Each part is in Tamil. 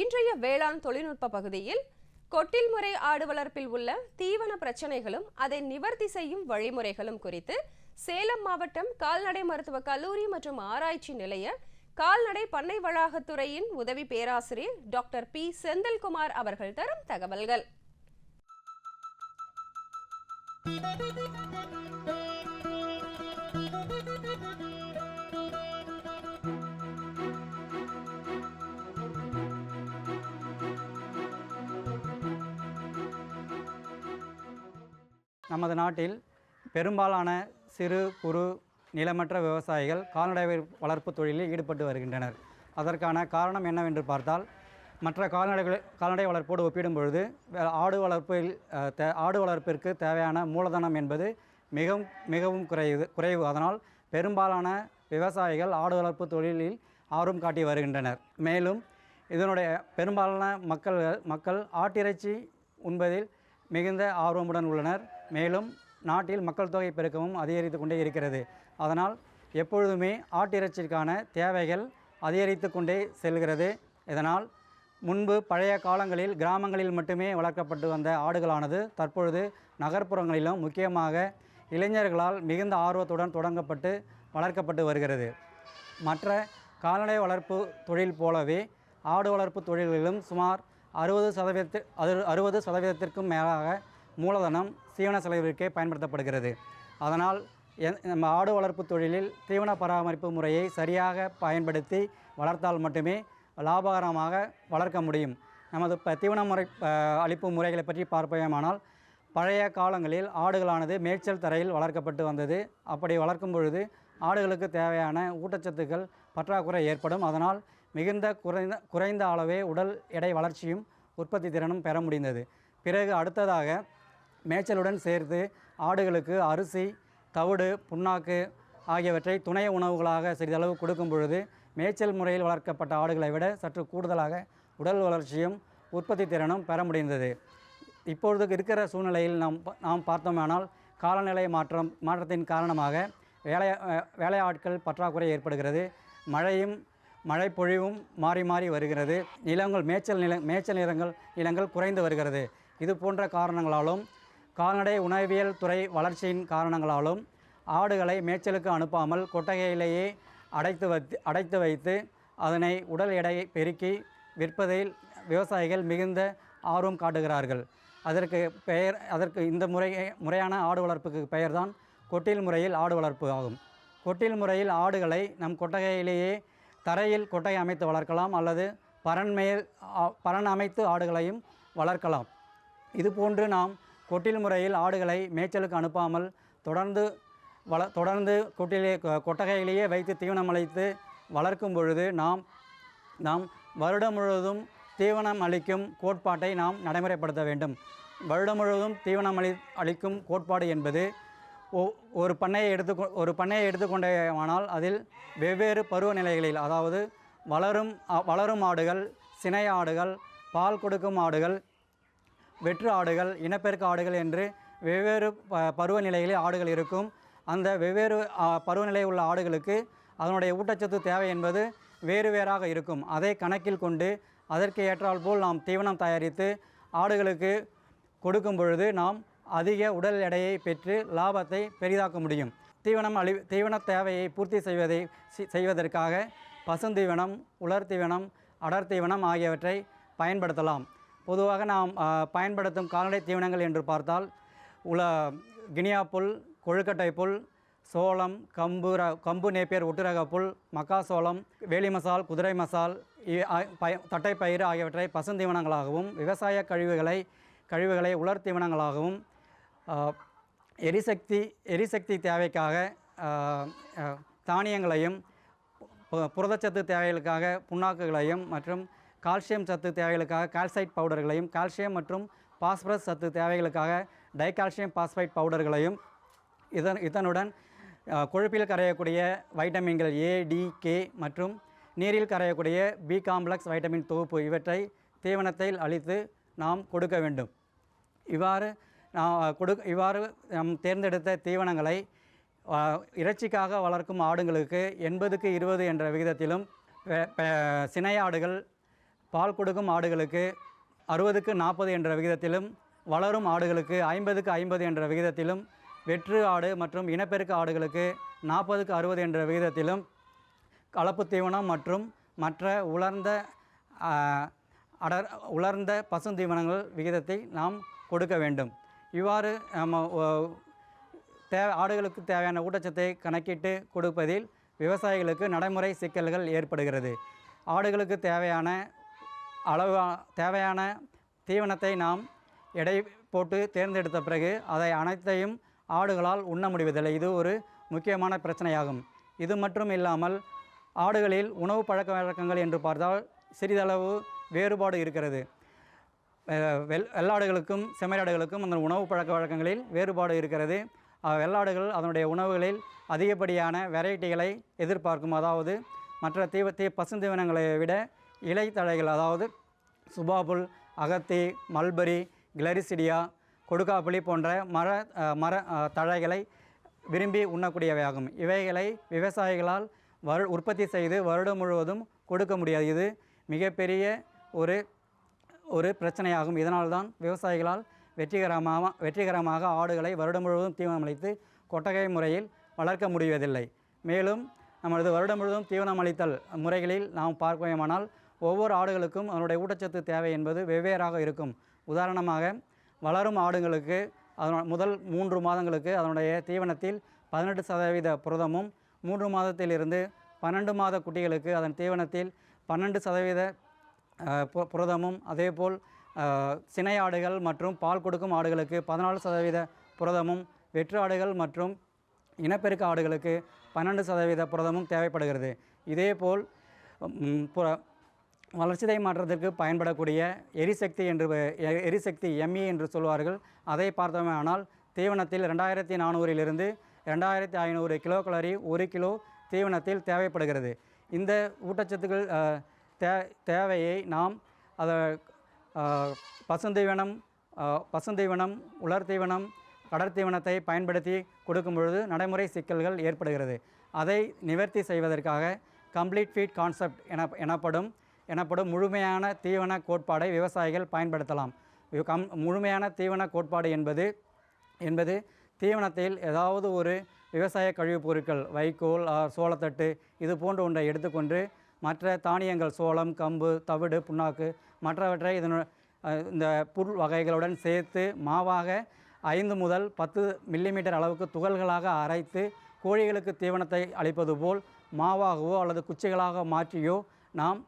இன்றைய வேளாண் தொழில்நுட்ப பகுதியில் கொட்டில் முறை ஆடு வளர்ப்பில் உள்ள தீவன பிரச்சனைகளும் அதை நிவர்த்தி செய்யும் வழிமுறைகளும் குறித்து சேலம் மாவட்டம் கால்நடை மருத்துவ கல்லூரி மற்றும் ஆராய்ச்சி நிலைய கால்நடை பண்ணை வளாகத்துறையின் உதவி பேராசிரியர் டாக்டர் பி. செந்தில்குமார் அவர்கள் தரும் தகவல்கள். நமது நாட்டில் பெரும்பாலான சிறு குறு நிலமற்ற விவசாயிகள் கால்நடை வளர்ப்பு தொழிலில் ஈடுபட்டு வருகின்றனர். அதற்கான காரணம் என்னவென்று பார்த்தால் மற்ற கால்நடைகள் கால்நடை வளர்ப்போடு ஒப்பிடும் பொழுது ஆடு வளர்ப்பில் தே ஆடு வளர்ப்பிற்கு தேவையான மூலதனம் என்பது மிகவும் மிகவும் குறைவு குறைவு. அதனால் பெரும்பாலான விவசாயிகள் ஆடு வளர்ப்பு தொழிலில் ஆர்வம் காட்டி வருகின்றனர். மேலும் இதனுடைய பெரும்பாலான மக்கள் மக்கள் ஆட்டிறைச்சி உண்பதில் மிகுந்த ஆர்வமுடன் உள்ளனர். மேலும் நாட்டில் மக்கள் தொகை பெருக்கமும் அதிகரித்து கொண்டே இருக்கிறது. அதனால் எப்பொழுதுமே ஆட்டிறைச்சிக்கான தேவைகள் அதிகரித்து கொண்டே செல்கிறது. இதனால் முன்பு பழைய காலங்களில் கிராமங்களில் மட்டுமே வளர்க்கப்பட்டு வந்த ஆடுகளானது தற்பொழுது நகர்ப்புறங்களிலும் முக்கியமாக இளைஞர்களால் மிகுந்த ஆர்வத்துடன் தொடங்கப்பட்டு வளர்க்கப்பட்டு வருகிறது. மற்ற கால்நடை வளர்ப்பு தொழில் போலவே ஆடு வளர்ப்பு தொழில்களிலும் சுமார் அறுபது சதவீதத்து அறு அறுபது சதவீதத்திற்கும் மேலாக மூலதனம் தீவன செலவிற்கே பயன்படுத்தப்படுகிறது. அதனால் நம்ம ஆடு வளர்ப்பு தொழிலில் தீவன பராமரிப்பு முறையை சரியாக பயன்படுத்தி வளர்த்தால் மட்டுமே லாபகரமாக வளர்க்க முடியும். நமது இப்போ தீவன முறை அளிப்பு முறைகளை பற்றி பார்ப்போமானால் பழைய காலங்களில் ஆடுகளானது மேய்ச்சல் தரையில் வளர்க்கப்பட்டு வந்தது. அப்படி வளர்க்கும் பொழுது ஆடுகளுக்கு தேவையான ஊட்டச்சத்துக்கள் பற்றாக்குறை ஏற்படும். அதனால் மிகுந்த குறைந்த குறைந்த அளவே உடல் எடை வளர்ச்சியும் உற்பத்தி திறனும் பெற முடிந்தது. பிறகு அடுத்ததாக மேய்ச்சலுடன் சேர்த்து ஆடுகளுக்கு அரிசி தவிடு புண்ணாக்கு ஆகியவற்றை துணை உணவுகளாக சிறிதளவு கொடுக்கும் பொழுது மேய்ச்சல் முறையில் வளர்க்கப்பட்ட ஆடுகளை விட சற்று கூடுதலாக உடல் வளர்ச்சியும் உற்பத்தி திறனும் பெற முடிந்தது. இப்பொழுது இருக்கிற சூழ்நிலையில் நாம் நாம் பார்த்தோமானால் காலநிலை மாற்றம் மாற்றத்தின் காரணமாக வேலை வேலையாட்கள் பற்றாக்குறை ஏற்படுகிறது. மழையும் மழை பொழிவும் மாறி மாறி வருகிறது. நிலங்கள் மேய்ச்சல் நில மேய்ச்சல் நிலங்கள் நிலங்கள் குறைந்து வருகிறது. இது போன்ற காரணங்களாலும் கால்நடை உணவியல் துறை வளர்ச்சியின் காரணங்களாலும் ஆடுகளை மேய்ச்சலுக்கு அனுப்பாமல் கொட்டகையிலேயே அடைத்து வைத்து அடைத்து வைத்து அதனை உடல் எடையை பெருக்கி விற்பதில் விவசாயிகள் மிகுந்த ஆர்வம் காட்டுகிறார்கள். அதற்கு பெயர் அதற்கு இந்த முறை முறையான ஆடு வளர்ப்புக்கு பெயர்தான் கொட்டில் முறையில் ஆடு வளர்ப்பு ஆகும். கொட்டில் முறையில் ஆடுகளை நம் கொட்டகையிலேயே தரையில் கொட்டகை அமைத்து வளர்க்கலாம் அல்லது பரன் மேல் பரன் அமைத்து ஆடுகளையும் வளர்க்கலாம். இதுபோன்று நாம் கொட்டில் முறையில் ஆடுகளை மேய்ச்சலுக்கு அனுப்பாமல் தொடர்ந்து வள தொடர்ந்து கொட்டிலே கொட்டகையிலேயே வைத்து தீவனம் அளித்து வளர்க்கும் பொழுது நாம் நாம் வருடம் முழுவதும் தீவனம் அளிக்கும் கோட்பாட்டை நாம் நடைமுறைப்படுத்த வேண்டும். வருடம் முழுவதும் தீவனம் அளி அளிக்கும் கோட்பாடு என்பது ஒ- ஒரு பண்ணையை எடுத்து ஒரு பண்ணையை எடுத்துக்கொண்டேயானால் அதில் வெவ்வேறு பருவநிலைகளில் அதாவது வளரும் வளரும் ஆடுகள் சினை ஆடுகள் பால் கொடுக்கும் ஆடுகள் வெற்று ஆடுகள் இனப்பெருக்க ஆடுகள் என்று வெவ்வேறு ப பருவநிலைகளில் ஆடுகள் இருக்கும். அந்த வெவ்வேறு பருவநிலை உள்ள ஆடுகளுக்கு அதனுடைய ஊட்டச்சத்து தேவை என்பது வேறு வேறாக இருக்கும். அதை கணக்கில் கொண்டு அதற்கு ஏற்றால் போல் நாம் தீவனம் தயாரித்து ஆடுகளுக்கு கொடுக்கும் பொழுது நாம் அதிக உடல் எடையை பெற்று லாபத்தை பெரிதாக்க முடியும். தீவனம் அளி தீவன தேவையை பூர்த்தி செய்வதை செய்வதற்காக பசுந்தீவனம் உலர் தீவனம் அடர் தீவனம் ஆகியவற்றை பயன்படுத்தலாம். பொதுவாக நாம் பயன்படுத்தும் கால்நடை தீவனங்கள் என்று பார்த்தால் உல கினியா புல் கொழுக்கட்டை புல் சோளம் கம்பு ர கம்பு நேப்பியர் ஒட்டுரக புல் மக்காசோளம் வேலி மசால் குதிரை மசால் இ- ஆ- பய தட்டைப்பயிறு ஆகியவற்றை பசுந்தீவனங்களாகவும் விவசாய கழிவுகளை கழிவுகளை உலர் தீவனங்களாகவும் எரிசக்தி எரிசக்தி தேவைக்காக தானியங்களையும் புரதச்சத்து தேவைகளுக்காக புண்ணாக்குகளையும் மற்றும் கால்சியம் சத்து தேவைகளுக்காக கால்சைட் பவுடர்களையும் கால்சியம் மற்றும் பாஸ்பரஸ் சத்து தேவைகளுக்காக டைகால்சியம் பாஸ்பைட் பவுடர்களையும் இதன் இதனுடன் கொழுப்பில் கரையக்கூடிய வைட்டமின்கள் ஏ டி கே மற்றும் நீரில் கரையக்கூடிய பி காம்ப்ளெக்ஸ் வைட்டமின் தொகுப்பு இவற்றை தீவனத்தில் அளித்து நாம் கொடுக்க வேண்டும். இவ்வாறு நான் கொடு இவ்வாறு நாம் தேர்ந்தெடுத்த தீவனங்களை இறைச்சிக்காக வளர்க்கும் ஆடுங்களுக்கு எண்பதுக்கு இருபது என்ற விகிதத்திலும் சினையாடுகள் சினை ஆடுகள் பால் கொடுக்கும் ஆடுகளுக்கு அறுபதுக்கு நாற்பது என்ற விகிதத்திலும் வளரும் ஆடுகளுக்கு ஐம்பதுக்கு ஐம்பது என்ற விகிதத்திலும் வெற்று ஆடு மற்றும் இனப்பெருக்க ஆடுகளுக்கு நாற்பதுக்கு அறுபது என்ற விகிதத்திலும் கலப்பு தீவனம் மற்றும் மற்ற உலர்ந்த அடர் உலர்ந்த பசுந்தீவனங்கள் விகிதத்தை நாம் கொடுக்க வேண்டும். இவ்வாறு நம்ம தே ஆடுகளுக்கு தேவையான ஊட்டச்சத்தை கணக்கிட்டு கொடுப்பதில் விவசாயிகளுக்கு நடைமுறை சிக்கல்கள் ஏற்படுகிறது. ஆடுகளுக்கு தேவையான அளவு தேவையான தீவனத்தை நாம் எடை போட்டு தேர்ந்தெடுத்த பிறகு அதை அனைத்தையும் ஆடுகளால் உண்ண முடிவதில்லை. இது ஒரு முக்கியமான பிரச்சனையாகும். இது மட்டும் இல்லாமல் ஆடுகளில் உணவு பழக்க வழக்கங்கள் என்று பார்த்தால் சிறிதளவு வேறுபாடு இருக்கிறது. வெள் வெள்ளாடுகளுக்கும் செம்மறியாடுகளுக்கும் அந்த உணவு பழக்க வழக்கங்களில் வேறுபாடு இருக்கிறது. வெள்ளாடுகள் அதனுடைய உணவுகளில் அதிகப்படியான வெரைட்டிகளை எதிர்பார்க்கும். அதாவது மற்ற தீவ தீ பசுந்தீவனங்களை விட இலைத்தழைகள் அதாவது சுபாபுல் அகத்தி மல்பரி கிளரிசிடியா கொடுக்காப்புளி போன்ற மர மர தழைகளை விரும்பி உண்ணக்கூடியவையாகும். இவைகளை விவசாயிகளால் வரு உற்பத்தி செய்து வருடம் முழுவதும் கொடுக்க முடியாது. இது மிகப்பெரிய ஒரு ஒரு பிரச்சனையாகும். இதனால்தான் விவசாயிகளால் வெற்றிகரமாக வெற்றிகரமாக ஆடுகளை வருடம் முழுவதும் தீவனம் அளித்து கொட்டகை முறையில் வளர்க்க முடிவதில்லை. மேலும் நமது வருடம் முழுவதும் தீவனம் அளித்தல் முறைகளில் நாம் பார்ப்போமானால் ஒவ்வொரு ஆடுகளுக்கும் அதனுடைய ஊட்டச்சத்து தேவை என்பது வெவ்வேறாக இருக்கும். உதாரணமாக வளரும் ஆடுகளுக்கு அதன் முதல் மூன்று மாதங்களுக்கு அதனுடைய தீவனத்தில் பதினெட்டு சதவீத புரதமும் மூன்று மாதத்திலிருந்து பன்னெண்டு மாத குட்டிகளுக்கு அதன் தீவனத்தில் பன்னெண்டு சதவீத பு- புரதமும் அதேபோல் சினை ஆடுகள் மற்றும் பால் கொடுக்கும் ஆடுகளுக்கு பதினாலு சதவீத புரதமும் வெற்று ஆடுகள் மற்றும் இனப்பெருக்க ஆடுகளுக்கு பன்னெண்டு சதவீத புரதமும் தேவைப்படுகிறது. இதேபோல் புற- வளர்ச்சிதை மாற்றத்திற்கு பயன்படக்கூடிய எரிசக்தி என்று எரிசக்தி எம்இ என்று சொல்வார்கள். அதை பார்த்தோமானால் தீவனத்தில் ரெண்டாயிரத்தி நானூறிலிருந்து ரெண்டாயிரத்தி ஐநூறு கிலோ கலரி ஒரு கிலோ தீவனத்தில் தேவைப்படுகிறது. இந்த ஊட்டச்சத்துக்கள் தே தேவையை நாம் அதை பசுந்தீவனம் பசுந்தீவனம் உலர் தீவனம் கடற்தீவனத்தை பயன்படுத்தி கொடுக்கும் பொழுது நடைமுறை சிக்கல்கள் ஏற்படுகிறது. அதை நிவர்த்தி செய்வதற்காக கம்ப்ளீட் ஃபீட் கான்செப்ட் என எனப்படும் எனப்படும் முழுமையான தீவன கோட்பாடை விவசாயிகள் பயன்படுத்தலாம். கம் முழுமையான தீவன கோட்பாடு என்பது என்பது தீவனத்தில் ஏதாவது ஒரு விவசாய கழிவுப் பொருட்கள் வைக்கோல் சோளத்தட்டு இது போன்ற ஒன்றை எடுத்துக்கொண்டு மற்ற தானியங்கள் சோளம் கம்பு தவிடு புண்ணாக்கு மற்றவற்றை இதனு இந்த புல் வகைகளுடன் சேர்த்து மாவாக ஐந்து முதல் பத்து மில்லிமீட்டர் அளவுக்கு துகள்களாக அரைத்து கோழிகளுக்கு தீவனத்தை அளிப்பது போல் மாவாகவோ அல்லது குச்சிகளாக மாற்றியோ நாம்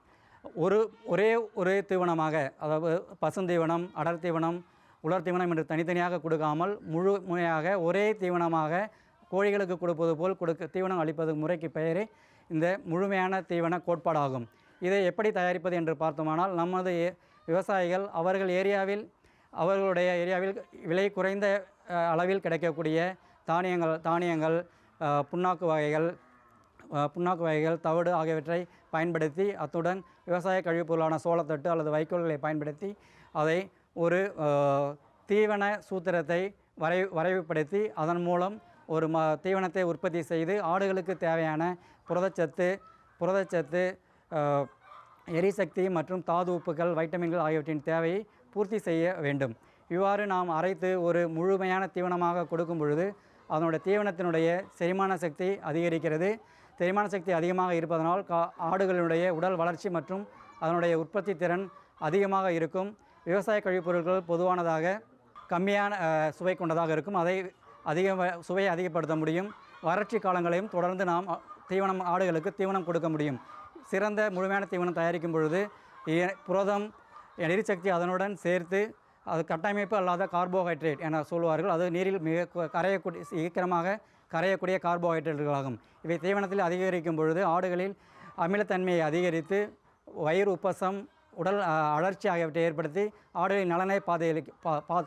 ஒரு ஒரே ஒரே தீவனமாக அதாவது பசுந்தீவனம் அடர் தீவனம் உலர் தீவனம் என்று தனித்தனியாக கொடுக்காமல் முழுமையாக ஒரே தீவனமாக கோழிகளுக்கு கொடுப்பது போல் கொடுக்க தீவனம் அளிப்பது முறைக்கு பெயரே இந்த முழுமையான தீவன கோட்பாடாகும். இதை எப்படி தயாரிப்பது என்று பார்த்தோமானால் நமது ஏ- விவசாயிகள் அவர்கள் ஏரியாவில் அவர்களுடைய ஏரியாவில் விலை குறைந்த அளவில் கிடைக்கக்கூடிய தானியங்கள் தானியங்கள் புண்ணாக்கு வகைகள் புண்ணாக்கு வகைகள் தவிடு ஆகியவற்றை பயன்படுத்தி அத்துடன் விவசாய கழிவுப்பொருளான சோளத்தட்டு அல்லது வைக்கோல்களை பயன்படுத்தி அதை ஒரு தீவன சூத்திரத்தை வரை வரைவுபடுத்தி அதன் மூலம் ஒரு ம தீவனத்தை உற்பத்தி செய்து ஆடுகளுக்கு தேவையான புரதச்சத்து புரதச்சத்து எரிசக்தி மற்றும் தாது உப்புகள் வைட்டமின்கள் ஆகியவற்றின் தேவையை பூர்த்தி செய்ய வேண்டும். இவ்வாறு நாம் அரைத்து ஒரு முழுமையான தீவனமாக கொடுக்கும் பொழுது அதனுடைய தீவனத்தினுடைய செரிமான சக்தி அதிகரிக்கிறது. செரிமான சக்தி அதிகமாக இருப்பதனால் கா ஆடுகளினுடைய உடல் வளர்ச்சி மற்றும் அதனுடைய உற்பத்தி திறன் அதிகமாக இருக்கும். விவசாய கழிவுப் பொருட்கள் பொதுவானதாக கம்மியான சுவை கொண்டதாக இருக்கும். அதை அதிக சுவையை அதிகப்படுத்த முடியும். வறட்சி காலங்களையும் தொடர்ந்து நாம் தீவனம் ஆடுகளுக்கு தீவனம் கொடுக்க முடியும். சிறந்த முழுமையான தீவனம் தயாரிக்கும் பொழுது புரதம் எரிசக்தி அதனுடன் சேர்த்து அது கட்டமைப்பு அல்லாத கார்போஹைட்ரேட் என சொல்வார்கள் அது நீரில் மிக கரையக்கூடிய சீக்கிரமாக கரையக்கூடிய கார்போஹைட்ரேட்டுகளாகும். இவை தீவனத்தில் அதிகரிக்கும் பொழுது ஆடுகளில் அமிலத்தன்மையை அதிகரித்து வயிறு உப்பசம் உடல் அழற்சி ஆகியவற்றை ஏற்படுத்தி ஆடுகளின் நலனை பாதையளிக்க பா பா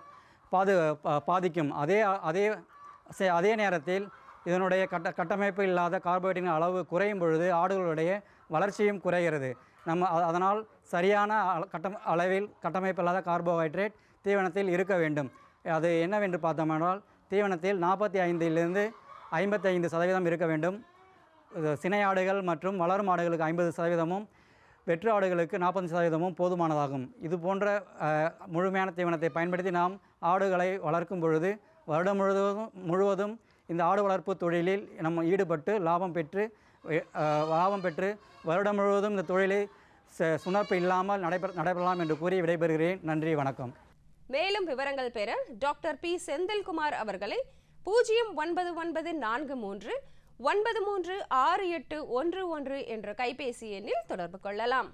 பாது பா- பாதிக்கும். அதே அதே அதே நேரத்தில் இதனுடைய கட்ட கட்டமைப்பு இல்லாத கார்போஹைட்ரேட்டின் அளவு குறையும் பொழுது ஆடுகளுடைய வளர்ச்சியும் குறைகிறது. நம்ம அதனால் சரியான அள- கட்டம் அளவில் கட்டமைப்பு இல்லாத கார்போஹைட்ரேட் தீவனத்தில் இருக்க வேண்டும். அது என்னவென்று பார்த்தோமானால் தீவனத்தில் நாற்பத்தி ஐந்திலிருந்து ஐம்பத்தி ஐந்து சதவீதம் இருக்க வேண்டும். சினை ஆடுகள் மற்றும் வளரும் ஆடுகளுக்கு ஐம்பது சதவீதமும் வெற்று ஆடுகளுக்கு நாற்பது சதவீதமும் போதுமானதாகும். இது போன்ற முழுமையான தீவனத்தை பயன்படுத்தி நாம் ஆடுகளை வளர்க்கும் பொழுது வருடம் முழுவதும் முழுவதும் இந்த ஆடு வளர்ப்பு தொழிலில் நம்ம ஈடுபட்டு லாபம் பெற்று லாபம் பெற்று வருடம் முழுவதும் இந்த தொழிலை ச- சுணர்ப்பு இல்லாமல் நடைபெற நடைபெறலாம் என்று கூறி விடைபெறுகிறேன். நன்றி வணக்கம். மேலும் விவரங்கள் பெற டாக்டர் பி. செந்தில்குமார் அவர்களை பூஜ்ஜியம் ஒன்பது ஒன்பது நான்கு மூன்று ஒன்பது மூன்று ஆறு எட்டு ஒன்று ஒன்று என்ற கைபேசி எண்ணில் தொடர்பு கொள்ளலாம்.